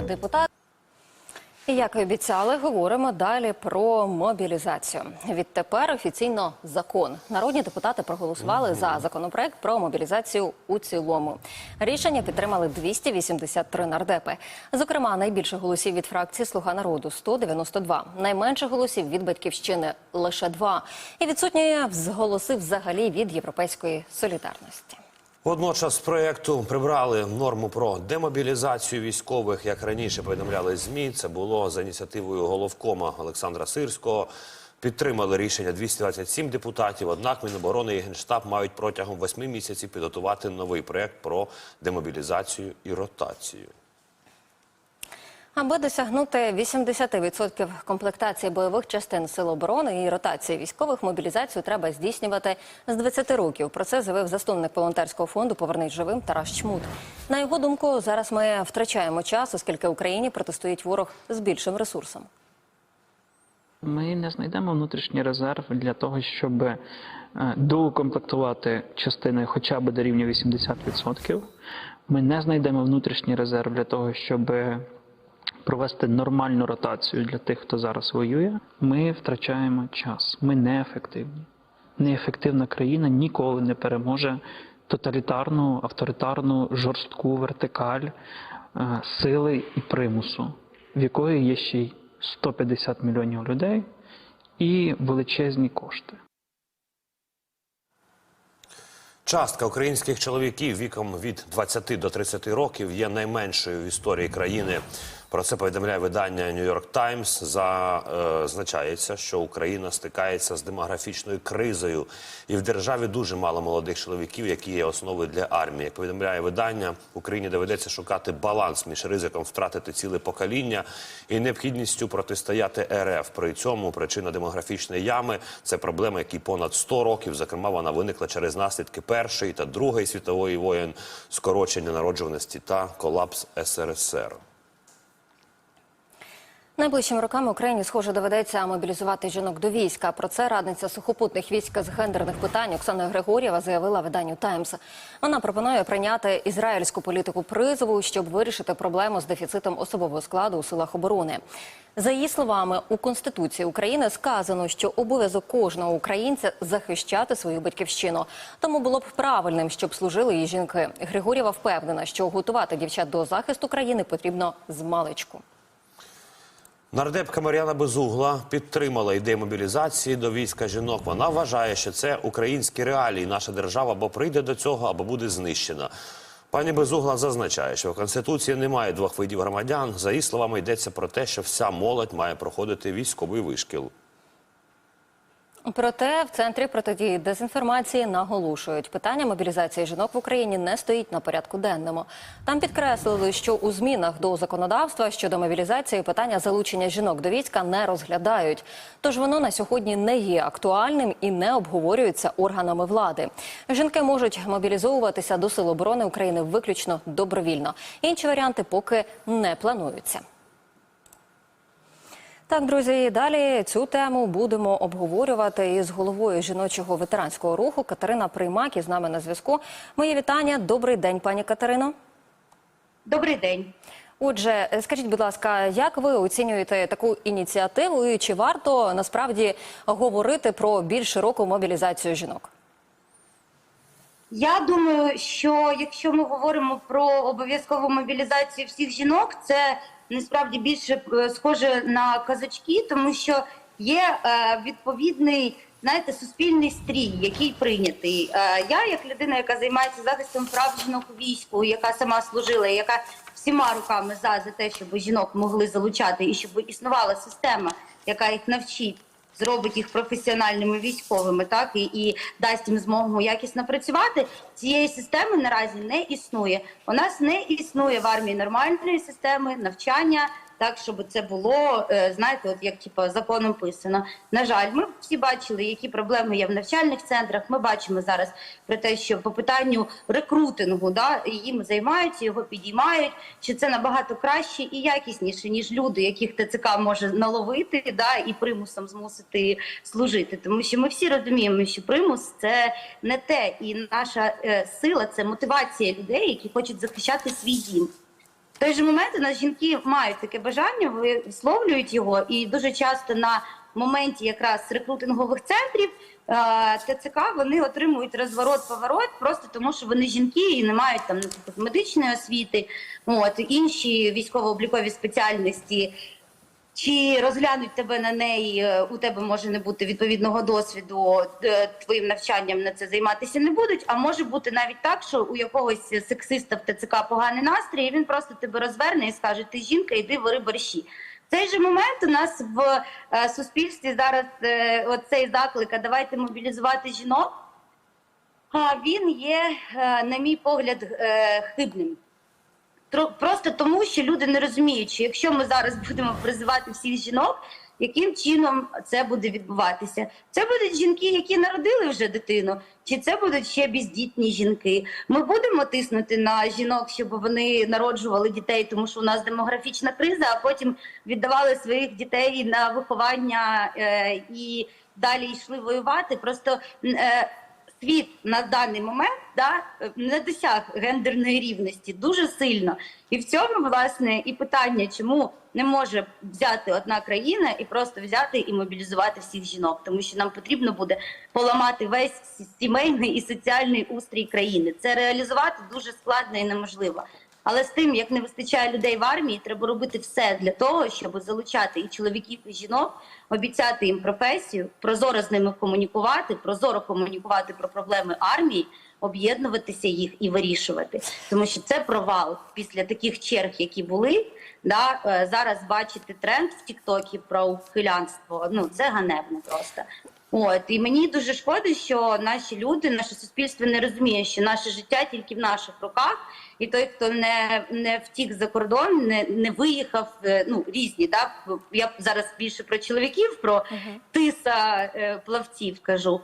Депутат. І як і обіцяли, говоримо далі про мобілізацію. Відтепер офіційно закон. Народні депутати проголосували за законопроект про мобілізацію у цілому. Рішення підтримали 283 нардепи. Зокрема, найбільше голосів від фракції Слуга народу 192. Найменше голосів від батьківщини лише два. І відсутні голоси взагалі від європейської солідарності. Водночас проєкту прибрали норму про демобілізацію військових, як раніше повідомляли змі. Це було за ініціативою головкома Олександра Сирського. Підтримали рішення 227 депутатів. Однак Міноборони і Генштаб мають протягом восьми місяців підготувати новий проєкт про демобілізацію і ротацію. Аби досягнути 80% комплектації бойових частин сил оборони і ротації військових, мобілізацію треба здійснювати з 20 років. Про це заявив засновник волонтерського фонду Повернись живим Тарас Чмут. На його думку, зараз ми втрачаємо час, оскільки Україні протистоїть ворог з більшим ресурсом. Ми не знайдемо внутрішній резерв для того, щоб е, доукомплектувати частини хоча б до рівня 80%. Ми не знайдемо внутрішній резерв для того, щоб провести нормальну ротацію для тих, хто зараз воює. Ми втрачаємо час. Ми неефективні. Неефективна країна ніколи не переможе тоталітарну, авторитарну, жорстку вертикаль е, сили і примусу, в якої є ще й 150 мільйонів людей і величезні кошти. Частка українських чоловіків віком від 20 до 30 років є найменшою в історії країни. Про це повідомляє видання New York Times. Зазначається, що Україна стикається з демографічною кризою, і в державі дуже мало молодих чоловіків, які є основою для армії. Як повідомляє видання, Україні доведеться шукати баланс між ризиком втратити ціле покоління і необхідністю протистояти РФ. При цьому причина демографічної ями це проблема, які понад 100 років. Зокрема, вона виникла через наслідки Першої та Другої світової воєн, скорочення народжуваності та колапс СРСР. Найближчими роками Україні, схоже, доведеться мобілізувати жінок до війська. Про це радниця сухопутних військ з гендерних питань Оксана Григорєва заявила виданню Таймс. Вона пропонує прийняти ізраїльську політику призову, щоб вирішити проблему з дефіцитом особового складу у силах оборони. За її словами, у Конституції України сказано, що обов'язок кожного українця захищати свою батьківщину. Тому було б правильним, щоб служили її жінки. Григорєва впевнена, що готувати дівчат до захисту країни потрібно з маличку. Нардепка Мар'яна Безугла підтримала ідею мобілізації до війська жінок. Вона вважає, що це українські реалії. Наша держава або прийде до цього, або буде знищена. Пані Безугла зазначає, що в конституції немає двох видів громадян. За її словами, йдеться про те, що вся молодь має проходити військовий вишкіл. Проте в центрі протидії дезінформації наголошують, питання мобілізації жінок в Україні не стоїть на порядку денному. Там підкреслили, що у змінах до законодавства щодо мобілізації питання залучення жінок до війська не розглядають. Тож воно на сьогодні не є актуальним і не обговорюється органами влади. Жінки можуть мобілізовуватися до сил оборони України виключно добровільно. Інші варіанти поки не плануються. Так, друзі, далі цю тему будемо обговорювати із головою жіночого ветеранського руху Катерина Приймак із нами на зв'язку. Моє вітання. Добрий день, пані Катерино. Добрий день. Отже, скажіть, будь ласка, як ви оцінюєте таку ініціативу, і чи варто насправді говорити про більш широку мобілізацію жінок? Я думаю, що якщо ми говоримо про обов'язкову мобілізацію всіх жінок, це насправді більше е, схоже на казачки, тому що є е, відповідний. Знаєте, суспільний стрій, який прийнятий. Е, я, як людина, яка займається захистом прав жінок у війську, яка сама служила, яка всіма руками за за те, щоб жінок могли залучати і щоб існувала система, яка їх навчить, зробить їх професіональними військовими, так і, і дасть їм змогу якісно працювати. Цієї системи наразі не існує. У нас не існує в армії нормальної системи навчання. Так, щоб це було, е, знаєте, от як типу, законом писано. На жаль, ми всі бачили, які проблеми є в навчальних центрах. Ми бачимо зараз про те, що по питанню рекрутингу да, їм займаються, його підіймають. Чи це набагато краще і якісніше, ніж люди, яких ТЦК може наловити, да, і примусом змусити служити. Тому що ми всі розуміємо, що примус це не те, і наша е, сила це мотивація людей, які хочуть захищати свій дім. Той же момент у нас жінки мають таке бажання, висловлюють його, і дуже часто на моменті якраз рекрутингових центрів е, ТЦК вони отримують розворот-поворот просто тому, що вони жінки і не мають там наприклад, медичної освіти, от інші військово-облікові спеціальності. Чи розглянуть тебе на неї, е, у тебе може не бути відповідного досвіду, е, твоїм навчанням на це займатися не будуть. А може бути навіть так, що у якогось сексиста в ТЦК поганий настрій, і він просто тебе розверне і скаже: Ти жінка, йди вари борщі. В цей же момент у нас в е, суспільстві зараз оцей заклик, а давайте мобілізувати жінок. Він є, на мій погляд, хибним. Просто тому, що люди не розуміють, що якщо ми зараз будемо призивати всіх жінок, яким чином це буде відбуватися? Це будуть жінки, які народили вже дитину, чи це будуть ще бездітні жінки? Ми будемо тиснути на жінок, щоб вони народжували дітей, тому що у нас демографічна криза, а потім віддавали своїх дітей на виховання е, і далі йшли воювати. Просто е, світ на даний момент да, не досяг гендерної рівності дуже сильно. І в цьому власне і питання, чому не може взяти одна країна і просто взяти і мобілізувати всіх жінок, тому що нам потрібно буде поламати весь сімейний і соціальний устрій країни. Це реалізувати дуже складно і неможливо. Але з тим, як не вистачає людей в армії, треба робити все для того, щоб залучати і чоловіків, і жінок, обіцяти їм професію, прозоро з ними комунікувати, прозоро комунікувати про проблеми армії, об'єднуватися їх і вирішувати. Тому що це провал після таких черг, які були. Да, е, зараз бачити тренд в Тіктокі про ухилянство. Ну це ганебно просто. От і мені дуже шкода, що наші люди, наше суспільство не розуміє, що наше життя тільки в наших руках, і той, хто не, не втік за кордон, не, не виїхав, е, ну різні, так я зараз більше про чоловіків, про тиса е, плавців кажу.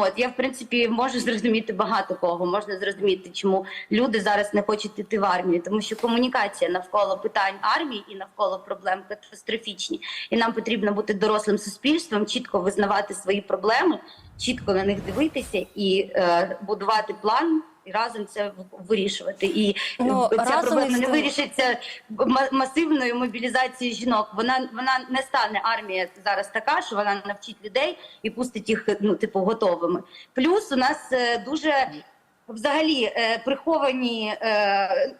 От я в принципі можу зрозуміти багато кого. Можна зрозуміти, чому люди зараз не хочуть іти в армію, тому що комунікація навколо питань армії і навколо проблем катастрофічні. І нам потрібно бути дорослим суспільством, чітко визнавати свої проблеми, чітко на них дивитися і е, будувати план. І разом це вирішувати. І Ну, ця проблема не вирішиться ма- масивною мобілізацією жінок. Вона вона не стане армія зараз така, що вона навчить людей і пустить їх ну типу готовими. Плюс у нас е, дуже взагалі е, приховані. Е,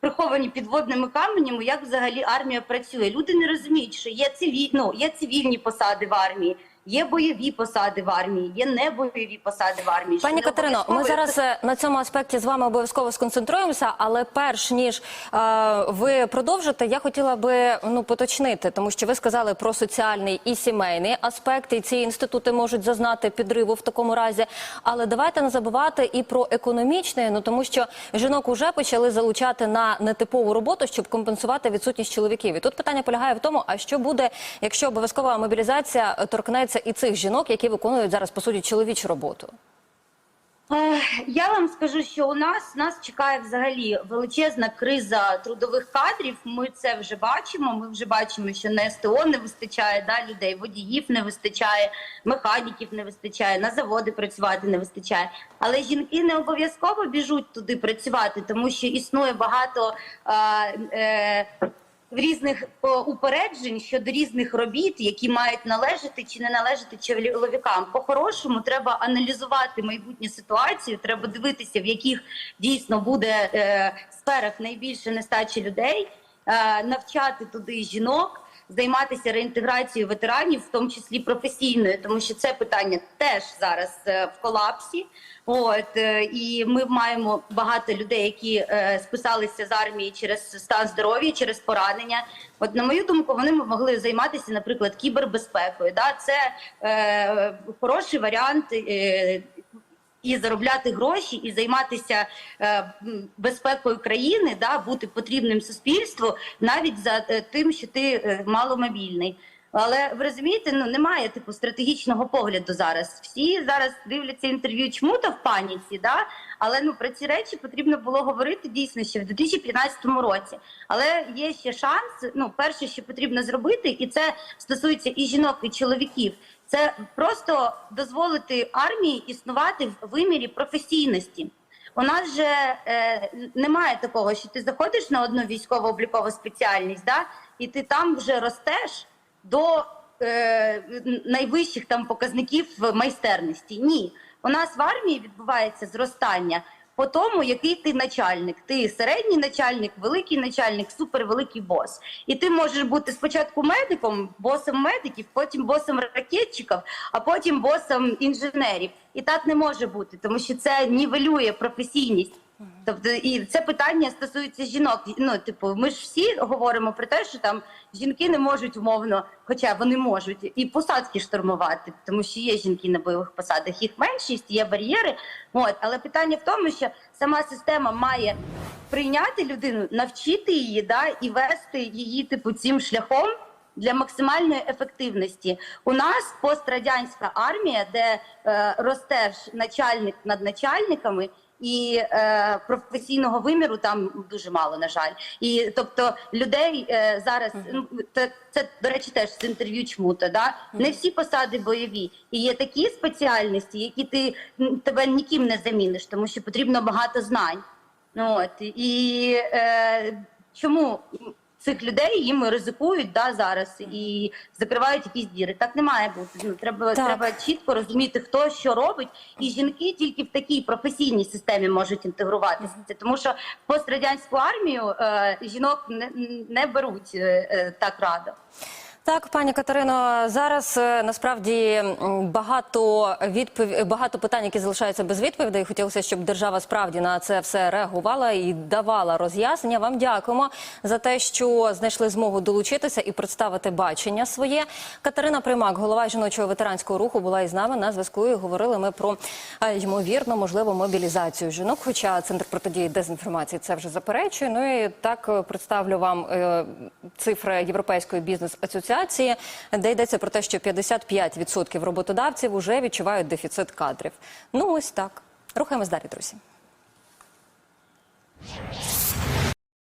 Приховані підводними каменями, як взагалі армія працює. Люди не розуміють, що є цивіль... ну, є цивільні посади в армії, є бойові посади в армії, є небойові посади в армії. Пані Катерино, ми зараз е, на цьому аспекті з вами обов'язково сконцентруємося, але перш ніж е, ви продовжите, я хотіла би ну поточнити, тому що ви сказали про соціальний і сімейний аспект, і ці інститути можуть зазнати підриву в такому разі. Але давайте не забувати і про економічний, ну тому що жінок уже почали залучати на нетипову роботу, щоб компенсувати відсутність чоловіків. І тут питання полягає в тому, а що буде, якщо обов'язкова мобілізація е, торкнеться і цих жінок, які виконують зараз по суті чоловічу роботу. Е, Я вам скажу, що у нас нас чекає взагалі величезна криза трудових кадрів. Ми це вже бачимо. Ми вже бачимо, що на СТО не вистачає да, людей, водіїв не вистачає, механіків не вистачає, на заводи працювати не вистачає. Але жінки не обов'язково біжуть туди працювати, тому що існує багато. Е, е, різних упереджень щодо різних робіт, які мають належати чи не належати чоловікам. По-хорошому треба аналізувати майбутню ситуацію. Треба дивитися, в яких дійсно буде е, сферах найбільше нестачі людей, е, навчати туди жінок. Займатися реінтеграцією ветеранів, в тому числі професійною, тому що це питання теж зараз е, в колапсі. От е, і ми маємо багато людей, які е, списалися з армії через стан здоров'я, через поранення. От на мою думку, вони могли займатися, наприклад, кібербезпекою. Да, це е, хороший варіант. Е, і заробляти гроші, і займатися е, безпекою країни, да, бути потрібним суспільству, навіть за е, тим, що ти е, маломобільний. Але ви розумієте, ну немає типу стратегічного погляду зараз. Всі зараз дивляться інтерв'ю чмута в паніці, да? але ну про ці речі потрібно було говорити дійсно ще в 2015 році. Але є ще шанс. Ну, перше, що потрібно зробити, і це стосується і жінок, і чоловіків. Це просто дозволити армії існувати в вимірі професійності. у нас же е, немає такого, що ти заходиш на одну військово-облікову спеціальність, да, і ти там вже ростеш до е, найвищих там показників майстерності. Ні, у нас в армії відбувається зростання по тому, який ти начальник. Ти середній начальник, великий начальник, супервеликий бос. І ти можеш бути спочатку медиком, босом медиків, потім босом ракетчиків, а потім босом інженерів. І так не може бути, тому що це нівелює професійність. Тобто, і це питання стосується жінок. Ну, типу, ми ж всі говоримо про те, що там жінки не можуть умовно, хоча вони можуть і посадки штурмувати, тому що є жінки на бойових посадах, їх меншість, є бар'єри. От, але питання в тому, що сама система має прийняти людину, навчити її, да, і вести її, типу, цим шляхом. Для максимальної ефективності у нас пострадянська армія, де е, ростеш начальник над начальниками, і е, професійного виміру там дуже мало, на жаль. І тобто людей е, зараз ну це, це до речі, теж з інтерв'ю чмута. Да не всі посади бойові, і є такі спеціальності, які ти тебе ніким не заміниш, тому що потрібно багато знань. Ну от і е, чому цих людей їм ризикують да зараз і закривають якісь діри? Так не має бути. Ну треба Так. треба чітко розуміти, хто що робить, і жінки тільки в такій професійній системі можуть інтегруватися. Тому що в пострадянську армію е, жінок не, не беруть е, е, так радо. Так, пані Катерино, зараз е, насправді багато відпов... багато питань, які залишаються без відповідей. Хотілося, щоб держава справді на це все реагувала і давала роз'яснення. Вам дякуємо за те, що знайшли змогу долучитися і представити бачення своє. Катерина Примак, голова жіночого ветеранського руху, була із нами на зв'язку. і Говорили ми про е, ймовірно можливу мобілізацію жінок. Хоча центр протидії дезінформації це вже заперечує. Ну і так е, представлю вам цифри Європейської бізнес-асоціації, де йдеться про те, що 55% роботодавців вже відчувають дефіцит кадрів. Ну ось так. Рухаємось далі, друзі.